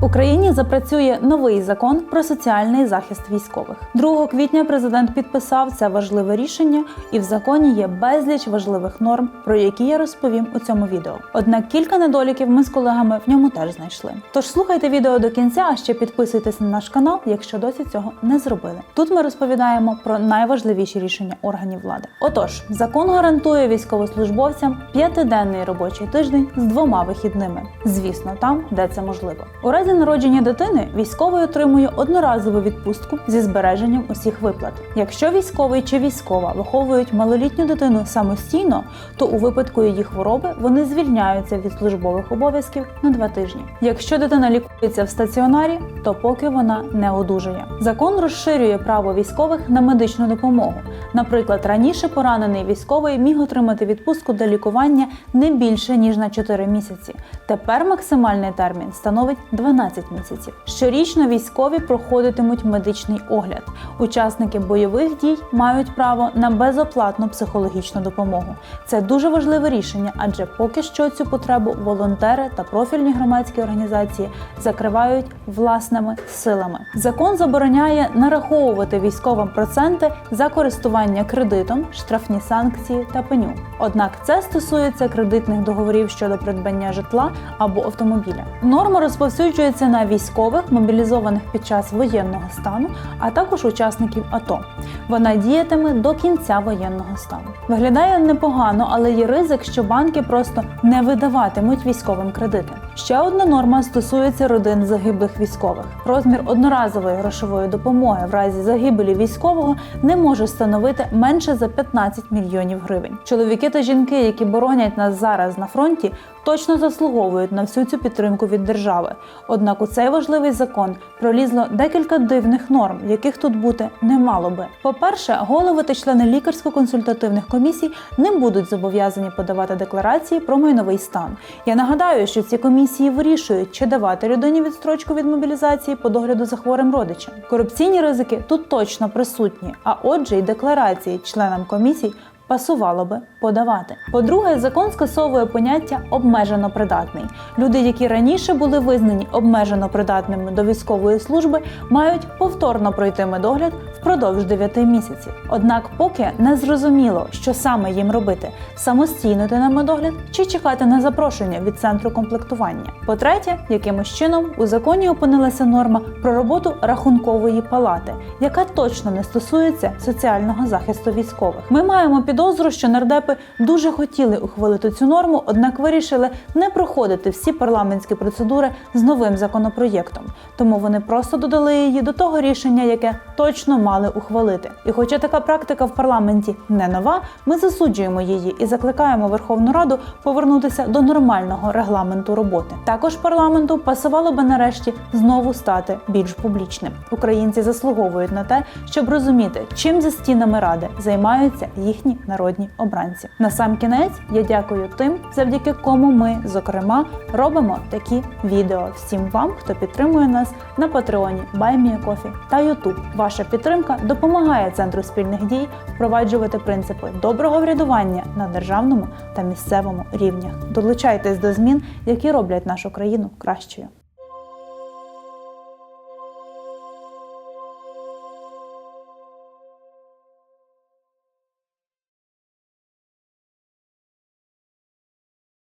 Україні запрацює новий закон про соціальний захист військових. 2 квітня президент підписав це важливе рішення, і в законі є безліч важливих норм, про які я розповім у цьому відео. Однак кілька недоліків ми з колегами в ньому теж знайшли. Тож слухайте відео до кінця, а ще підписуйтесь на наш канал, якщо досі цього не зробили. Тут ми розповідаємо про найважливіші рішення органів влади. Отож, закон гарантує військовослужбовцям п'ятиденний робочий тиждень з двома вихідними. Звісно, там, де це можливо. У разі народження дитини військовий отримує одноразову відпустку зі збереженням усіх виплат. Якщо військовий чи військова виховують малолітню дитину самостійно, то у випадку її хвороби вони звільняються від службових обов'язків на два тижні. Якщо дитина лікується в стаціонарі, то поки вона не одужує. Закон розширює право військових на медичну допомогу. Наприклад, раніше поранений військовий міг отримати відпустку для лікування не більше ніж на 4 місяці. Тепер максимальний термін становить 12 місяців. Щорічно військові проходитимуть медичний огляд. Учасники бойових дій мають право на безоплатну психологічну допомогу. Це дуже важливе рішення, адже поки що цю потребу волонтери та профільні громадські організації закривають власними силами. Закон забороняє нараховувати військовим проценти за користування кредитом, штрафні санкції та пеню. Однак це стосується кредитних договорів щодо придбання житла або автомобіля. Норма розповсюджується на військових, мобілізованих під час воєнного стану, а також учасників АТО. Вона діятиме до кінця воєнного стану. Виглядає непогано, але є ризик, що банки просто не видаватимуть військовим кредити. Ще одна норма стосується родин загиблих військових. Розмір одноразової грошової допомоги в разі загибелі військового не може становити менше за 15 мільйонів гривень. Чоловіки та жінки, які боронять нас зараз на фронті, точно заслуговують на всю цю підтримку від держави. Однак у цей важливий закон пролізло декілька дивних норм, яких тут бути не мало би. По-перше, голови та члени лікарсько-консультативних комісій не будуть зобов'язані подавати декларації про майновий стан. Я нагадаю, що ці комісії вирішують, чи давати людині відстрочку від мобілізації по догляду за хворим родичем. Корупційні ризики тут точно присутні, а отже, й декларації членам комісій пасувало би подавати. По-друге, закон скасовує поняття обмежено придатний. Люди, які раніше були визнані обмежено придатними до військової служби, мають повторно пройти медогляд впродовж 9 місяців. Однак, поки не зрозуміло, що саме їм робити самостійно йти на медогляд чи чекати на запрошення від центру комплектування. По-третє, якимось чином у законі опинилася норма про роботу рахункової палати, яка точно не стосується соціального захисту військових. Ми маємо підозру, що нардепи дуже хотіли ухвалити цю норму, однак вирішили не проходити всі парламентські процедури з новим законопроєктом. Тому вони просто додали її до того рішення, яке точно мали ухвалити. І хоча така практика в парламенті не нова, ми засуджуємо її і закликаємо Верховну Раду повернутися до нормального регламенту роботи. Також парламенту пасувало би нарешті знову стати більш публічним. Українці заслуговують на те, щоб розуміти, чим за стінами ради займаються їхні народні обранці. На сам кінець я дякую тим, завдяки кому ми, зокрема, робимо такі відео. Всім вам, хто підтримує нас на Патреоні, Баймієкофі та Ютуб. Ваша підтримка допомагає центру спільних дій впроваджувати принципи доброго врядування на державному та місцевому рівнях. Долучайтесь до змін, які роблять нашу країну кращою.